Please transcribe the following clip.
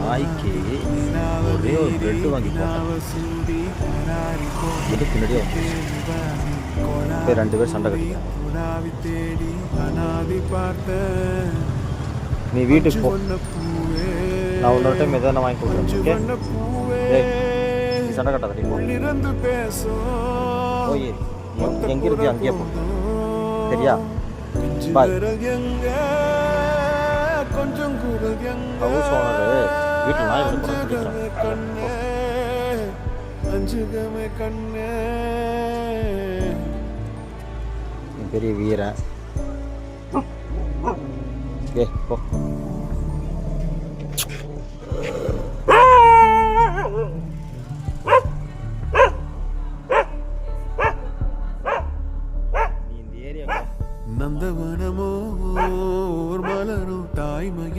நாய்க்கு ஒரே ஒரு பிரெட் வாங்கி போட்டேன் பின்னாடியே போய் ரெண்டு பேர் சண்டை கட்டிக்கிறேன் நீ வீட்டுக்கு போ. நான் இன்னொரு டைம் எதாவது வாங்கி கொடுக்குறேன் ஓகே சண்டை கட்டாத நீ போ. போய் எங்க இருக்கியோ அங்கேயே போ. சரியா? பாய் ஹவுஸ் ஓனரு வீட்டில் நாய் வந்து அஞ்சுகமே கண்ணே பெரிய வீரன் ஏ போ. நந்தவனமோ மலரும் தாய்மகி